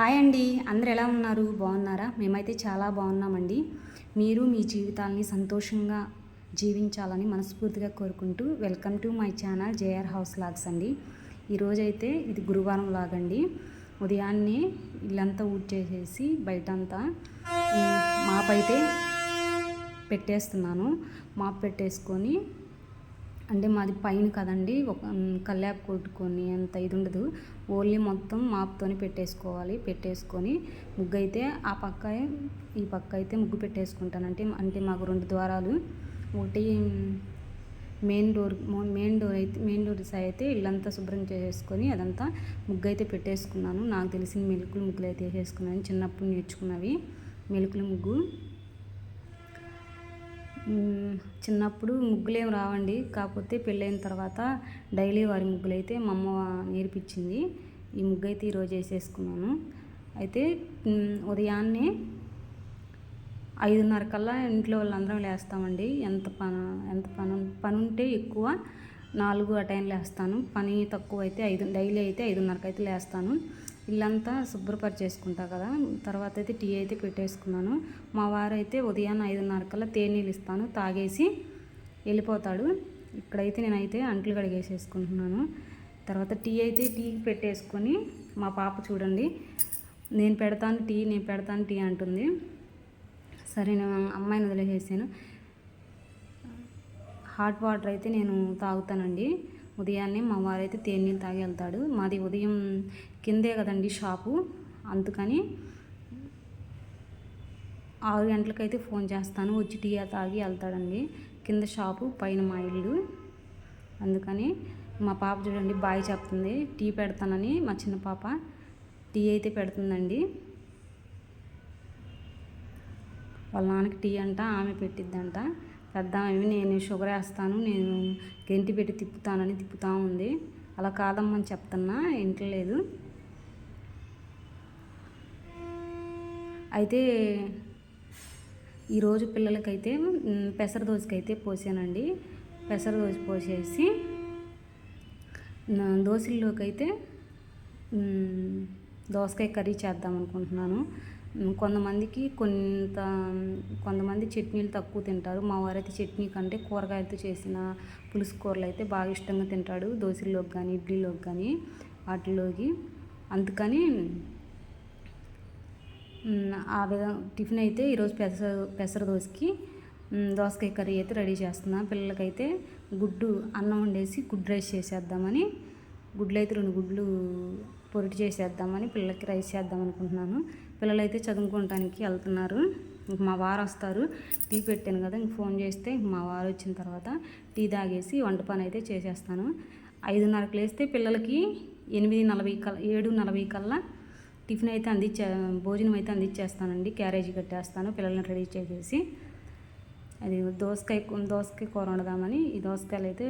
Hi అండి. అందరు ఎలా ఉన్నారు? బాగున్నారా? మేమైతే చాలా బాగున్నామండి. మీరు మీ జీవితాల్ని సంతోషంగా జీవించాలని మనస్ఫూర్తిగా కోరుకుంటూ welcome to my channel JR house logs అండి. ఈరోజైతే ఇది గురువారం లాగండి. ఉదయాన్నే ఇల్లంతా ఊడ్చేసేసి బయటంతా మాపైతే పెట్టేస్తున్నాను. మాప్ పెట్టేసుకొని అంటే మాది పైన కదండి ఒక కల్లాపు కొట్టుకొని అంత ఇది ఉండదు. ఓన్లీ మొత్తం మాప్తోని పెట్టేసుకోవాలి. పెట్టేసుకొని ముగ్గు అయితే ఆ పక్క ఈ పక్క అయితే ముగ్గు పెట్టేసుకుంటాను. అంటే అంటే మాకు రెండు ద్వారాలు. ఒకటి మెయిన్ డోర్ మెయిన్ డోర్ అయితే మెయిన్ డోర్ సై అయితే ఇల్లంతా శుభ్రం చేసేసుకొని అదంతా ముగ్గు అయితే పెట్టేసుకున్నాను. నాకు తెలిసిన మెలుకులు ముగ్గులు అయితే వేసేసుకున్నాను. చిన్నప్పుడు నేర్చుకున్నవి మెలుకుల ముగ్గు. చిన్నప్పుడు ముగ్గులేం రావండి. కాకపోతే పెళ్ళైన తర్వాత డైలీ వారి ముగ్గులు అయితే మా అమ్మ నేర్పించింది. ఈ ముగ్గు అయితే ఈరోజు వేసేసుకున్నాను. అయితే ఉదయాన్నే ఐదున్నర కల్లా ఇంట్లో వాళ్ళందరం లేస్తామండి. ఎంత పని ఎంత పని పని ఉంటే ఎక్కువ నాలుగు ఆ టైం లేస్తాను. పని తక్కువ అయితే ఐదు డైలీ అయితే ఐదున్నరకు అయితే లేస్తాను. ఇల్లంతా శుభ్రపరిచేసుకుంటా కదా. తర్వాత అయితే టీ అయితే పెట్టేసుకున్నాను. మా వారు అయితే ఉదయాన్నే ఐదున్నర కల్లా తేనీళ్ళు ఇస్తాను. తాగేసి వెళ్ళిపోతాడు. ఇక్కడైతే నేనైతే అంట్లు కడిగేసేసుకుంటున్నాను. తర్వాత టీ అయితే టీ పెట్టేసుకొని మా పాప చూడండి. నేను పెడతాను టీ నేను పెడతాను టీ అంటుంది. సరే నేను అమ్మాయిని వదిలేసేసాను. హాట్ వాటర్ అయితే నేను తాగుతానండి. ఉదయాన్నే మా వారైతే తేనీళ్ళు తాగి వెళ్తాడు. మాది ఉదయం కిందే కదండి షాపు. అందుకని ఆరు గంటలకైతే ఫోన్ చేస్తాను. వచ్చి టీ తాగి వెళ్తాడండి. కింద షాపు పైన మా ఇల్లు. అందుకని మా పాప చూడండి బాయ్ చెప్తుంది. టీ పెడతానని మా చిన్న పాప. టీ అయితే పెడుతుందండి. వాళ్ళ నాన్నకి టీ అంట ఆమె పెట్టిద్దంట. పెద్ద ఆమె నేను షుగర్ వేస్తాను నేను గెంటి పెట్టి తిప్పుతానని తిప్పుతా ఉంది. అలా కాదమ్మని చెప్తున్నా ఇంట్లో లేదు అయితే ఈరోజు పిల్లలకైతే పెసర దోశకైతే పోసానండి. పెసర దోశ పోసేసి దోశల్లోకైతే దోశల్లోకి అయితే దోసకాయ కర్రీ చేద్దాం అనుకుంటున్నాను. కొంతమందికి కొంత కొంతమంది చట్నీలు తక్కువ తింటారు. మా వారైతే చట్నీ కంటే కూరగాయలతో చేసిన పులుసు కూరలు అయితే బాగా ఇష్టంగా తింటాడు. దోశల్లోకి కానీ ఇడ్లీలోకి కానీ వాటిలోకి అందుకని ఆ విధంగా టిఫిన్ అయితే ఈరోజు పెసర పెసర దోశకి దోసకాయ కర్రీ అయితే రెడీ చేస్తున్నాను పిల్లలకైతే గుడ్డు అన్నం వండేసి గుడ్ రైస్ చేసేద్దామని గుడ్లు అయితే రెండు గుడ్లు పొరిటి చేసేద్దామని పిల్లలకి రైస్ చేద్దాం అనుకుంటున్నాను. పిల్లలు అయితే చదువుకోవటానికి వెళ్తున్నారు. ఇంక మా వారు వస్తారు. టీ పెట్టాను కదా ఇంక ఫోన్ చేస్తే ఇంక మా వారు వచ్చిన తర్వాత టీ తాగేసి వంట పని అయితే చేసేస్తాను. ఐదున్నరకు లేస్తే పిల్లలకి ఎనిమిది నలభై కల్లా ఏడు నలభై కల్లా టిఫిన్ అయితే అందించే భోజనం అయితే అందించేస్తానండి. క్యారేజీ కట్టేస్తాను పిల్లల్ని రెడీ చేసేసి. అది దోసకాయ దోసకాయ కూర వండదామని ఈ దోసకాయలు అయితే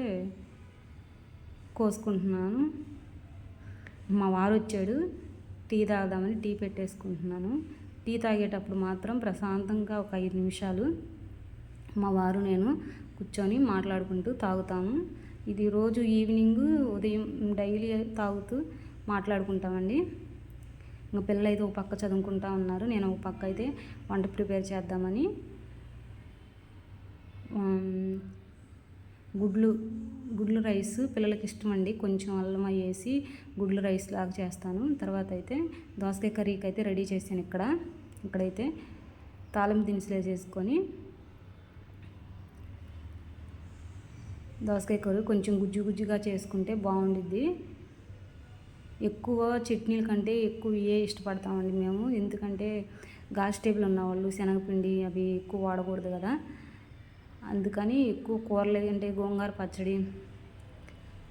కోసుకుంటున్నాను. మా వారు వచ్చాడు టీ తాగుదామని టీ పెట్టేసుకుంటున్నాను. టీ తాగేటప్పుడు మాత్రం ప్రశాంతంగా ఒక ఐదు నిమిషాలు మా వారు నేను కూర్చొని మాట్లాడుకుంటూ తాగుతాము. ఇది రోజు ఈవినింగ్ ఉదయం డైలీ తాగుతూ మాట్లాడుకుంటామండి. ఇంకా పిల్లలు అయితే ఒక పక్క చదువుకుంటా ఉన్నారు. నేను ఒక పక్క అయితే వంట ప్రిపేర్ చేద్దామని. గుడ్లు గుడ్లు రైస్ పిల్లలకి ఇష్టం అండి కొంచెం అల్లం వేసి గుడ్లు రైస్ లాగా చేస్తాను. తర్వాత అయితే దోసకాయ కర్రీకి అయితే రెడీ చేశాను ఇక్కడ. ఇక్కడైతే తాళం దినుసులు వేసేసుకొని దోసకాయ కర్రీ కొంచెం గుజ్జు గుజ్జుగా చేసుకుంటే బాగుండిద్ది. ఎక్కువ చట్నీల కంటే ఎక్కువ ఇవే ఇష్టపడతామండి మేము. ఎందుకంటే గాస్ టేబుల్ ఉన్నవాళ్ళు శనగపిండి అవి ఎక్కువ వాడకూడదు కదా. అందుకని ఎక్కువ కూరలు అంటే గోంగూర పచ్చడి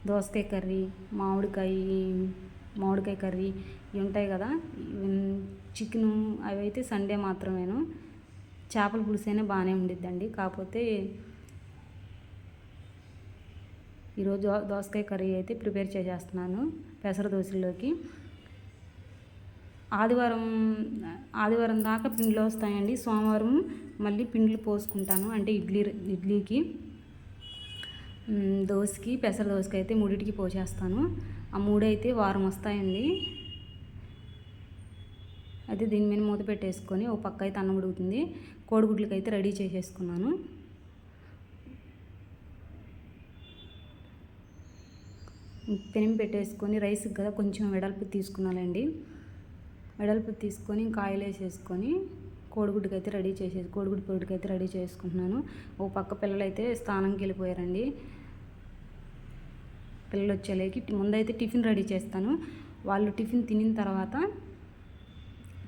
దోసకాయ కర్రీ మామిడికాయ మామిడికాయ కర్రీ ఇవి ఉంటాయి కదా. చికెను అవి అయితే సండే మాత్రమేను. చేపల పులుసైనా బాగానే ఉండిద్దండి. కాకపోతే ఈరోజు దోసకాయ కర్రీ అయితే ప్రిపేర్ చేసేస్తున్నాను. పెసర దోశల్లోకి ఆదివారం ఆదివారం దాకా పిండిలు వస్తాయండి. సోమవారం మళ్ళీ పిండిలు పోసుకుంటాను. అంటే ఇడ్లీ ఇడ్లీకి దోశకి పెసర దోశకి అయితే మూడింటికి పోసేస్తాను. ఆ మూడైతే వారం వస్తాయండి. అయితే దీని మీద మూత పెట్టేసుకొని ఓ పక్క అయితే అన్నం ఉడుకుతుంది. కోడిగుడ్లకి అయితే రెడీ చేసేసుకున్నాను. పెనం పెట్టేసుకొని రైస్కి కదా కొంచెం వెడల్పు తీసుకున్నానండి. వెడల్పు తీసుకొని ఇంకా ఆయిల్ వేసేసుకొని కోడిగుడ్డుకి అయితే రెడీ చేసే కోడిగుడ్డు పొడికి అయితే రెడీ చేసుకుంటున్నాను. ఓ పక్క పిల్లలు అయితే స్నానంకి వెళ్ళిపోయారండి. పిల్లలు వచ్చేలేకి ముందైతే టిఫిన్ రెడీ చేస్తాను. వాళ్ళు టిఫిన్ తినిన తర్వాత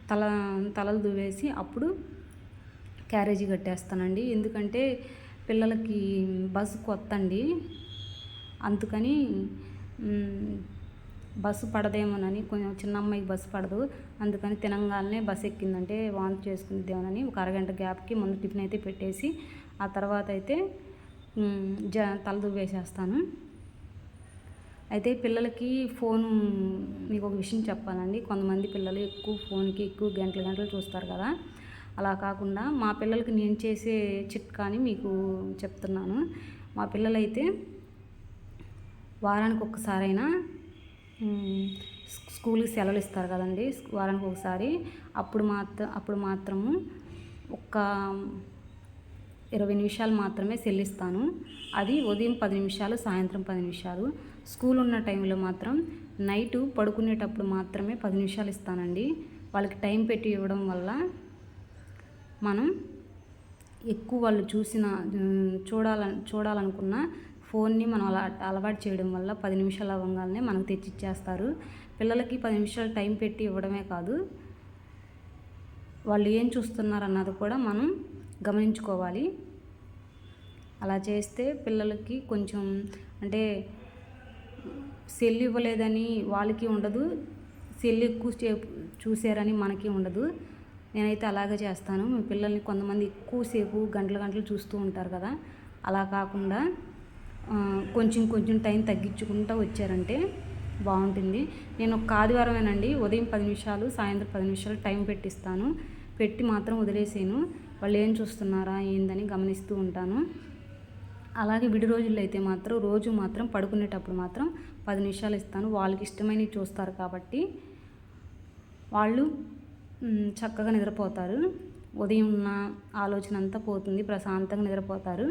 తల తలలు దువ్వేసి అప్పుడు క్యారేజీ కట్టేస్తానండి. ఎందుకంటే పిల్లలకి బస్సు కొత్త అండి అందుకని బస్సు పడదేమోనని కొంచెం చిన్న అమ్మాయికి బస్సు పడదు. అందుకని తినంగానే బస్సు ఎక్కిందంటే వాంతి చేసుకునేదేమోనని ఒక అరగంట గ్యాప్కి ముందు టిఫిన్ అయితే పెట్టేసి ఆ తర్వాత అయితే జ తలదువ్వేసేస్తాను. అయితే పిల్లలకి ఫోన్ మీకు ఒక విషయం చెప్పాలండి. కొంతమంది పిల్లలు ఎక్కువ ఫోన్కి ఎక్కువ గంటలు గంటలు చూస్తారు కదా. అలా కాకుండా మా పిల్లలకి నేను చేసే చిట్కాని మీకు చెప్తున్నాను. మా పిల్లలైతే వారానికి ఒక్కసారైనా స్కూల్కి సెలవులు ఇస్తారు కదండి వారానికి ఒకసారి అప్పుడు మాత్రం అప్పుడు మాత్రము ఒక్క ఇరవై నిమిషాలు మాత్రమే చెల్లిస్తాను అది ఉదయం పది నిమిషాలు సాయంత్రం పది నిమిషాలు. స్కూల్ ఉన్న టైంలో మాత్రం నైటు పడుకునేటప్పుడు మాత్రమే పది నిమిషాలు ఇస్తానండి. వాళ్ళకి టైం పెట్టి ఇవ్వడం వల్ల మనం ఎక్కువ వాళ్ళు చూసిన చూడాలని చూడాలనుకున్న ఫోన్ని మనం అలా అలవాటు చేయడం వల్ల పది నిమిషాలు అవ్వగానే మనకు తెచ్చిచ్చేస్తారు. పిల్లలకి పది నిమిషాలు టైం పెట్టి ఇవ్వడమే కాదు. వాళ్ళు ఏం చూస్తున్నారు అన్నది కూడా మనం గమనించుకోవాలి. అలా చేస్తే పిల్లలకి కొంచెం అంటే సెల్ ఇవ్వలేదని వాళ్ళకి ఉండదు. సెల్ ఎక్కువ చూసారని మనకి ఉండదు. నేనైతే అలాగే చేస్తాను. మీ పిల్లల్ని కొంతమంది ఎక్కువసేపు గంటలు గంటలు చూస్తూ ఉంటారు కదా. అలా కాకుండా కొంచెం కొంచెం టైం తగ్గించుకుంటూ వచ్చారంటే బాగుంటుంది. నేను ఒక ఆదివారమేనండి ఉదయం పది నిమిషాలు సాయంత్రం పది నిమిషాలు టైం పెట్టిస్తాను. పెట్టి మాత్రం వదిలేసాను. వాళ్ళు ఏం చూస్తున్నారా ఏందని గమనిస్తూ ఉంటాను. అలాగే విడి రోజుల్లో అయితే మాత్రం రోజు మాత్రం పడుకునేటప్పుడు మాత్రం పది నిమిషాలు ఇస్తాను. వాళ్ళకి ఇష్టమైనవి చూస్తారు కాబట్టి వాళ్ళు చక్కగా నిద్రపోతారు. ఉదయం ఉన్న ఆలోచన అంతా పోతుంది ప్రశాంతంగా నిద్రపోతారు.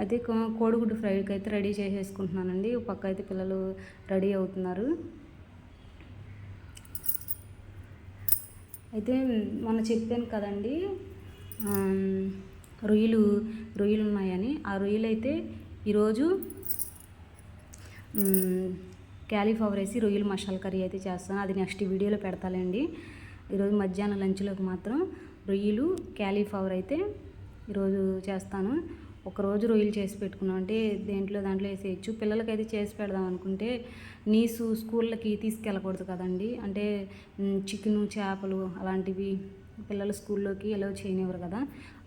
అయితే కోడిగుడ్డు ఫ్రైకి అయితే రెడీ చేసేసుకుంటున్నానండి. పక్క అయితే పిల్లలు రెడీ అవుతున్నారు. అయితే మొన్న చెప్పాను కదండి రొయ్యలు రొయ్యలు ఉన్నాయని ఆ రొయ్యలు అయితే ఈరోజు క్యాలీఫ్లవర్ వేసి రొయ్యలు మసాలా కర్రీ అయితే చేస్తాను. అది నెక్స్ట్ వీడియోలో పెడతానండి. ఈరోజు మధ్యాహ్నం లంచ్లోకి మాత్రం రొయ్యలు క్యాలీఫ్లవర్ అయితే ఈరోజు చేస్తాను. ఒకరోజు రొయ్యలు చేసి పెట్టుకున్నాం. అంటే దేంట్లో దాంట్లో వేసేయచ్చు. పిల్లలకైతే చేసి పెడదాం అనుకుంటే నీసు స్కూళ్ళకి తీసుకెళ్ళకూడదు కదండి. అంటే చికెను చేపలు అలాంటివి పిల్లలు స్కూల్లోకి ఎలా చేయనివ్వరు కదా.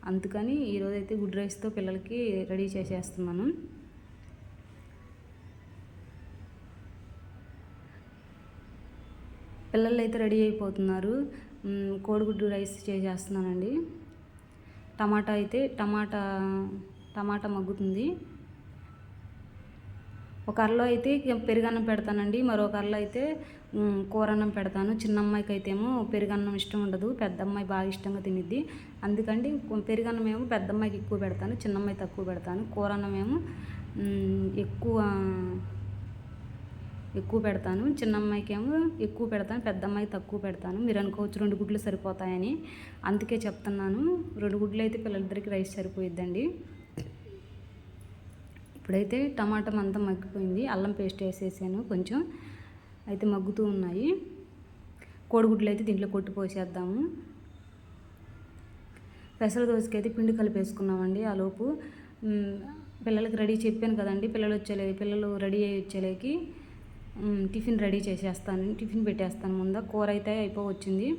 అందుకని ఈరోజు అయితే గుడ్ రైస్తో పిల్లలకి రెడీ చేసేస్తున్నాను. పిల్లలు అయితే రెడీ అయిపోతున్నారు. కోడిగుడ్డు రైస్ చేసేస్తున్నానండి. టమాటా అయితే టమాటా టమాటా మగ్గుతుంది. ఒక అరలో అయితే పెరుగన్నం పెడతానండి. మరో అరలో అయితే కూరన్నం పెడతాను. చిన్న అమ్మాయికి అయితే ఏమో పెరుగన్నం ఇష్టం ఉండదు. పెద్ద అమ్మాయి బాగా ఇష్టంగా తినిద్ది. అందుకండి పెరుగన్నం ఏమో పెద్ద అమ్మాయికి ఎక్కువ పెడతాను. చిన్న అమ్మాయి తక్కువ పెడతాను. కూరన్నం ఏమో ఎక్కువ ఎక్కువ పెడతాను. చిన్న అమ్మాయికి ఏమో ఎక్కువ పెడతాను. పెద్ద అమ్మాయి తక్కువ పెడతాను. మీరు అనుకోవచ్చు రెండు గుడ్లు సరిపోతాయని. అందుకే చెప్తున్నాను. రెండు గుడ్లు అయితే పిల్లలిద్దరికి రైస్ సరిపోయిద్దండి. ఇప్పుడైతే టమాటం అంతా మగ్గిపోయింది. అల్లం పేస్ట్ వేసేసాను కొంచెం. అయితే మగ్గుతూ ఉన్నాయి. కోడిగుడ్లు అయితే దీంట్లో కొట్టి పోసేద్దాము. పెసర దోశకి అయితే పిండి కలిపేసుకున్నామండి ఆ లోపు. పిల్లలకి రెడీ చెప్పాను కదండి. పిల్లలు వచ్చేలే పిల్లలు రెడీ అయ్యి వచ్చేలేకి టిఫిన్ రెడీ చేసేస్తాను. టిఫిన్ పెట్టేస్తాను ముందు. కూర అయితే అయిపోవచ్చింది.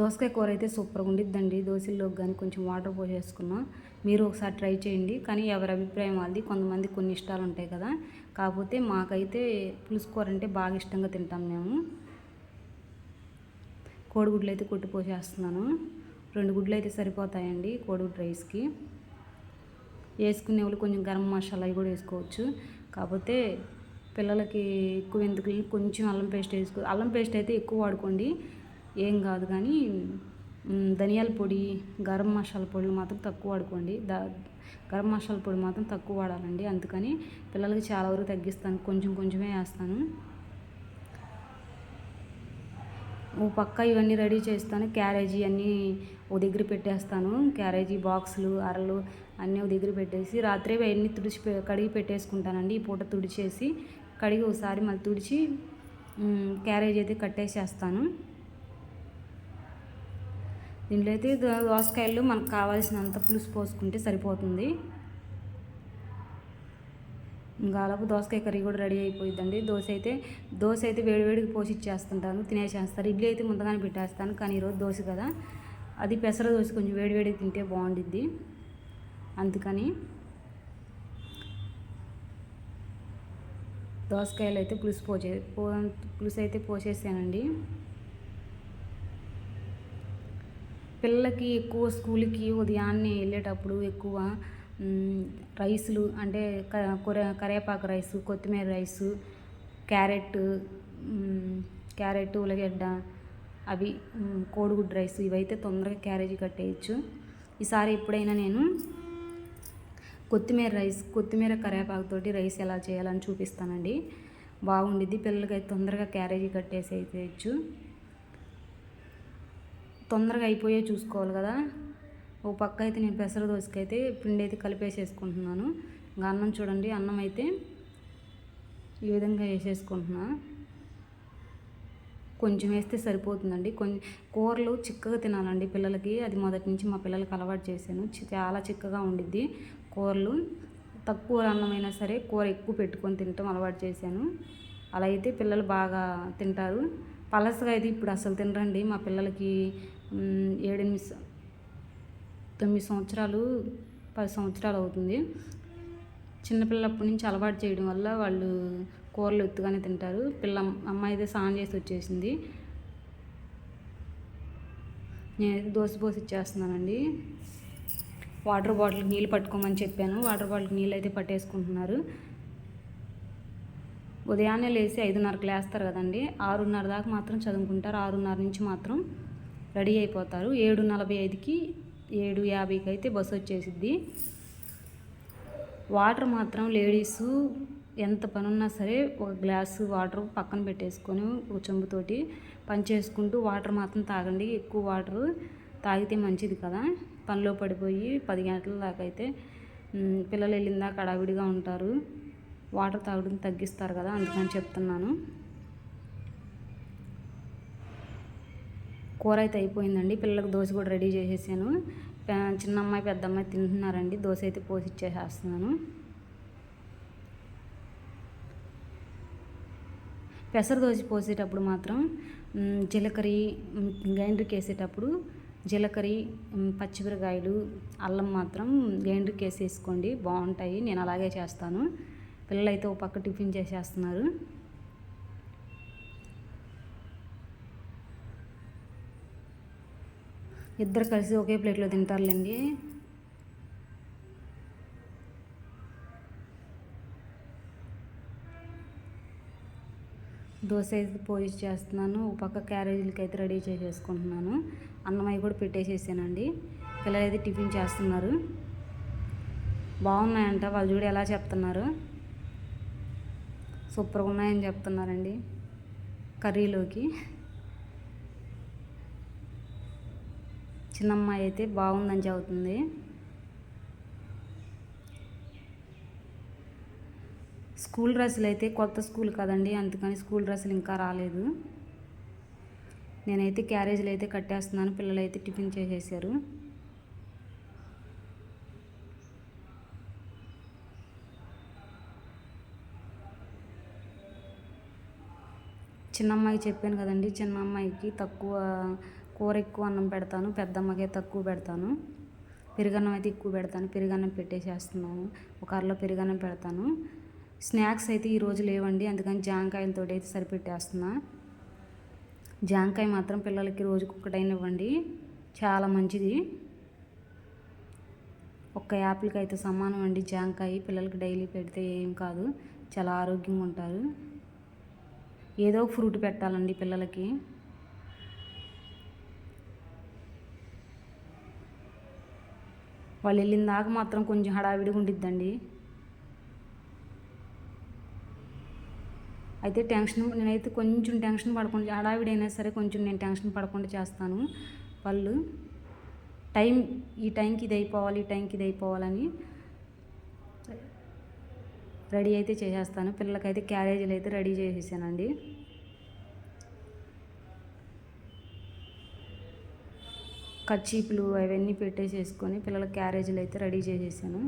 దోసకాయ కూర అయితే సూపర్గా ఉండిద్దండి. దోశల్లోకి కానీ కొంచెం వాటర్ పోసేసుకున్నాం. మీరు ఒకసారి ట్రై చేయండి. కానీ ఎవరి అభిప్రాయం వాళ్ళది. కొంతమంది కొన్ని ఇష్టాలు ఉంటాయి కదా. కాకపోతే మాకైతే పులుసుకూర అంటే బాగా ఇష్టంగా తింటాం మేము. కోడిగుడ్లు అయితే కొట్టిపోసేస్తున్నాను రెండు గుడ్లు అయితే సరిపోతాయండి కోడిగుడ్డు రైస్కి. వేసుకునే వాళ్ళు కొంచెం గరం మసాలా కూడా వేసుకోవచ్చు. కాకపోతే పిల్లలకి ఎక్కువ ఎందుకు? కొంచెం అల్లం పేస్ట్ వేసుకో అల్లం పేస్ట్ అయితే ఎక్కువ వాడుకోండి. ఏం కాదు కానీ ధనియాల పొడి గరం మసాలా పొడులు మాత్రం తక్కువ వాడుకోండి. ద గరం మసాలా పొడి మాత్రం తక్కువ వాడాలండి. అందుకని పిల్లలకి చాలా వరకు తగ్గిస్తాను. కొంచెం కొంచెమే వేస్తాను. ఓ పక్క ఇవన్నీ రెడీ చేస్తాను. క్యారేజీ అన్నీ ఓ దగ్గర పెట్టేస్తాను. క్యారేజీ బాక్సులు అరలు అన్నీ ఓ దగ్గర పెట్టేసి రాత్రి అవన్నీ తుడిచి కడిగి పెట్టేసుకుంటానండి. ఈ పూట తుడిచేసి కడిగి ఒకసారి మళ్ళీ తుడిచి క్యారేజ్ క్యారేజీ అయితే కట్టేసేస్తాను. దీంట్లో అయితే దోసకాయలు మనకు కావాల్సినంత పులుసు పోసుకుంటే సరిపోతుంది. ఇంకా అలాగే దోసకాయ కర్రీ కూడా రెడీ అయిపోయిందండి దోశ అయితే దోశ అయితే వేడివేడికి పోసి ఇచ్చేస్తుంటాను తినేసేస్తారు. ఇడ్లీ అయితే ముందుగానే పెట్టేస్తాను కానీ ఈరోజు దోశ కదా. అది పెసర దోశ కొంచెం వేడివేడికి తింటే బాగుండిద్ది. అందుకని దోసకాయలు అయితే పులుసు పోసే పో పులుసు అయితే పోసేసానండి. పిల్లలకి ఎక్కువ స్కూల్కి ఉదయాన్నే వెళ్ళేటప్పుడు ఎక్కువ రైసులు అంటే క- కరివేపాకు రైసు కొత్తిమీర రైసు క్యారెట్ క్యారెట్ ఉలగడ్డ అవి కోడిగుడ్డు రైస్ ఇవైతే తొందరగా క్యారేజీ కట్టేయచ్చు. ఈసారి ఎప్పుడైనా నేను కొత్తిమీర రైస్ కొత్తిమీర కరివేపాకుతోటి రైస్ ఎలా చేయాలని చూపిస్తానండి. బాగుండిద్ది పిల్లలకి అయితే తొందరగా క్యారేజీ కట్టేసి అయితే తొందరగా అయిపోయే చూసుకోవాలి కదా. ఓ పక్క అయితే నేను పెసర దోసకైతే పిండి అయితే కలిపేసేసుకుంటున్నాను. ఇంకా అన్నం చూడండి అన్నం అయితే ఈ విధంగా వేసేసుకుంటున్నా. కొంచెం వేస్తే సరిపోతుందండి. కొంచెం కూరలు చిక్కగా తినాలండి పిల్లలకి. అది మొదటి నుంచి మా పిల్లలకి అలవాటు చేశాను. చాలా చిక్కగా ఉండిద్ది కూరలు. తక్కువ అన్నమైనా సరే కూర ఎక్కువ పెట్టుకొని తినటం అలవాటు చేశాను. అలా అయితే పిల్లలు బాగా తింటారు. పలసగా అయితే ఇప్పుడు అసలు తినరండి. మా పిల్లలకి ఏడెనిమిది తొమ్మిది సంవత్సరాలు పది సంవత్సరాలు అవుతుంది. చిన్నపిల్లప్పటి నుంచి అలవాటు చేయడం వల్ల వాళ్ళు కూరలు ఎత్తుగానే తింటారు. పిల్ల అమ్మాయి అయితే స్నానం చేసి వచ్చేసింది. నేను దోశ పోసి ఇచ్చేస్తున్నానండి. వాటర్ బాటిల్ నీళ్ళు పట్టుకోమని చెప్పాను. వాటర్ బాటిల్ నీళ్ళు అయితే పట్టేసుకుంటున్నారు. ఉదయాన్నే లేచి ఐదున్నరకు లేస్తారు కదండి. ఆరున్నర దాకా మాత్రం చదువుకుంటారు. ఆరున్నర నుంచి మాత్రం రెడీ అయిపోతారు. ఏడు నలభై ఐదుకి ఏడు యాభైకి అయితే బస్సు వచ్చేసిద్ది. వాటర్ మాత్రం లేడీస్ ఎంత పని ఉన్నా సరే ఒక గ్లాసు వాటర్ పక్కన పెట్టేసుకొని ఒక చెంబుతోటి పని చేసుకుంటూ వాటర్ మాత్రం తాగండి. ఎక్కువ వాటర్ తాగితే మంచిది కదా. పనిలో పడిపోయి పది గంటల దాకా అయితే పిల్లలు వెళ్ళిందాక అడావిడిగా ఉంటారు. వాటర్ తాగడం తగ్గిస్తారు కదా అందుకని చెప్తున్నాను. కూర అయితే అయిపోయిందండి. పిల్లలకు దోశ కూడా రెడీ చేసేసాను. చిన్న అమ్మాయి పెద్ద అమ్మాయి తింటున్నారండి. దోశ అయితే పోసి ఇచ్చేసేస్తున్నాను పెసర దోశ పోసేటప్పుడు మాత్రం జీలకర్ర గ్రైండర్కి వేసేటప్పుడు జీలకర్ర పచ్చిమిరకాయలు అల్లం మాత్రం గ్రైండర్కి వేసేసుకోండి బాగుంటాయి. నేను అలాగే చేస్తాను. పిల్లలైతే ఒక పక్క టిఫిన్ చేసేస్తున్నారు. ఇద్దరు కలిసి ఒకే ప్లేట్లో తింటారులేండి. దోశ అయితే పోయి చేస్తున్నాను ఒక పక్క క్యారేజీలకి అయితే రెడీ చేసేసుకుంటున్నాను. అన్నం అవి కూడా పెట్టేసేసానండి. పిల్లలు అయితే టిఫిన్ చేస్తున్నారు. బాగున్నాయంట వాళ్ళు చూడు ఎలా చెప్తున్నారు. సూపర్గా ఉన్నాయని చెప్తున్నారండి కర్రీలోకి. చిన్నమ్మాయి అయితే బాగుందని చెబుతుంది. స్కూల్ డ్రెస్సులు అయితే కొత్త స్కూల్ కదండి అందుకని స్కూల్ డ్రెస్సులు ఇంకా రాలేదు. నేనైతే క్యారేజీలు అయితే కట్టేస్తున్నాను పిల్లలు అయితే టిఫిన్ చేసేసారు. చిన్న అమ్మాయికి చెప్పాను కదండి చిన్న అమ్మాయికి తక్కువ కూర ఎక్కువ అన్నం పెడతాను పెద్దమ్మకే తక్కువ పెడతాను. పెరుగన్నం అయితే ఎక్కువ పెడతాను. పెరుగన్నం పెట్టేసేస్తున్నాను ఒక అరలో పెరుగన్నం పెడతాను. స్నాక్స్ అయితే ఈరోజు లేవండి అందుకని జాంకాయలతో అయితే సరిపెట్టేస్తున్నా. జాంకాయ మాత్రం పిల్లలకి రోజుకు ఒకటైనా ఇవ్వండి చాలా మంచిది. ఒక్క యాపిల్కి అయితే సమానం అండి జాంకాయ. పిల్లలకి డైలీ పెడితే ఏం కాదు. చాలా ఆరోగ్యంగా ఉంటారు ఏదో ఒక ఫ్రూట్ పెట్టాలండి పిల్లలకి. వాళ్ళు వెళ్ళిన దాకా మాత్రం కొంచెం హడావిడిగా ఉండిద్దండి. అయితే టెన్షన్ నేనైతే కొంచెం టెన్షన్ పడకుండా హడావిడి అయినా సరే కొంచెం నేను టెన్షన్ పడకుండా చేస్తాను. వాళ్ళు టైం ఈ టైంకి ఇది అయిపోవాలి ఈ టైంకి ఇది అయిపోవాలని రెడీ అయితే చేసేస్తాను. పిల్లలకైతే క్యారేజీలు అయితే రెడీ చేసేసానండి. కచ్చీపులు అవన్నీ పెట్టేసేసుకొని పిల్లల క్యారేజీలు అయితే రెడీ చేసేసాను.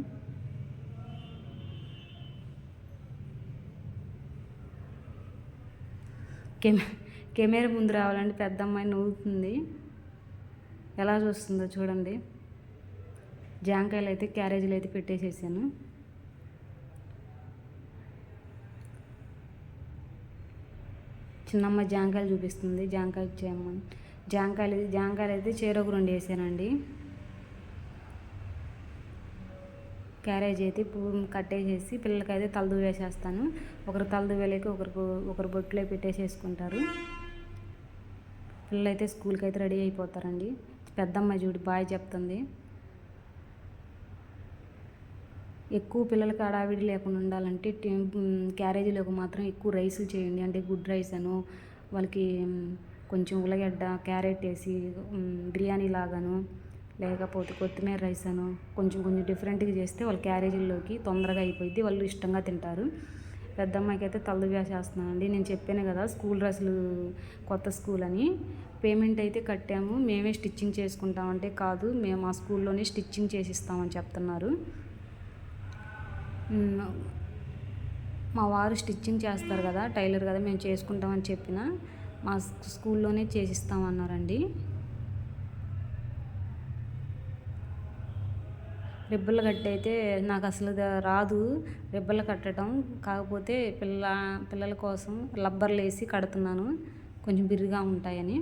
కెమె కెమెరా ముందు రావాలంటే పెద్ద అమ్మాయి నవ్వుతుంది. ఎలా చూస్తుందో చూడండి. జాంకాయలు అయితే క్యారేజీలు అయితే పెట్టేసేసాను. చిన్నమ్మ జాంకాయలు చూపిస్తుంది జాంకాయ ఇచ్చేయమ్మని జాంకాయలు జాంకాయలు అయితే చేరొక రెండు వేసానండి. క్యారేజ్ అయితే పువ్వు కట్టేసేసి పిల్లలకైతే తలదు వేసేస్తాను. ఒకరు తలదు ఒకరికి ఒకరు బొట్టులో పెట్టేసేసుకుంటారు. పిల్లలు అయితే స్కూల్కి అయితే రెడీ అయిపోతారండి. పెద్దమ్మ చూడు బాయ్ చెప్తుంది. ఎక్కువ పిల్లలకి అడావిడి లేకుండా ఉండాలంటే క్యారేజీలోకి మాత్రం ఎక్కువ రైసులు చేయండి. అంటే గుడ్ రైస్ అను వాళ్ళకి కొంచెం ఉల్లగడ్డ క్యారెట్ వేసి బిర్యానీ లాగాను లేకపోతే కొత్తిమీర రైస్ అను కొంచెం కొంచెం డిఫరెంట్గా చేస్తే వాళ్ళ క్యారేజీల్లోకి తొందరగా అయిపోయింది వాళ్ళు ఇష్టంగా తింటారు. పెద్దమ్మాయికి అయితే తల్లు వేసేస్తున్నానండి నేను చెప్పాను కదా స్కూల్ డ్రెస్సులు కొత్త స్కూల్ అని. పేమెంట్ అయితే కట్టాము. మేమే స్టిచ్చింగ్ చేసుకుంటామంటే కాదు మేము మా స్కూల్లోనే స్టిచ్చింగ్ చేసిస్తామని చెప్తున్నారు. మా వారు స్టిచ్చింగ్ చేస్తారు కదా టైలర్ కదా మేము చేసుకుంటామని చెప్పిన. మా స్కూల్లోనే చేసిస్తామన్నారండి. రిబ్బలు కట్టి అయితే నాకు అసలు రాదు. రిబ్బలు కట్టడం కాకపోతే పిల్ల పిల్లల కోసం లబ్బర్లు వేసి కడుతున్నాను. కొంచెం బిర్రుగా ఉంటాయని.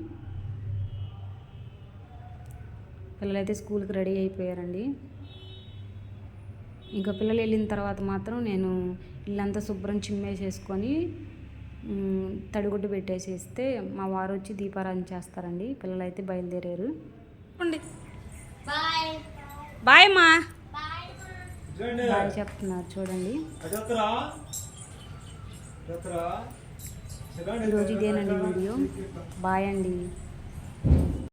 పిల్లలైతే స్కూల్కి రెడీ అయిపోయారండి. ఇంకా పిల్లలు వెళ్ళిన తర్వాత మాత్రం నేను ఇల్లంతా శుభ్రం చిమ్మేసేసుకొని చేసుకొని తడిగుడ్డు పెట్టేసేస్తే మా వారు వచ్చి దీపారాధన చేస్తారండి. పిల్లలు అయితే బయలుదేరారు బాయ్. మా బాయ్ చెప్తున్నారు చూడండి. అదొక్కరా అదొక్కరా చూడండి ఈరోజు ఇదేనండి వీడియో. బాయ్ అండి.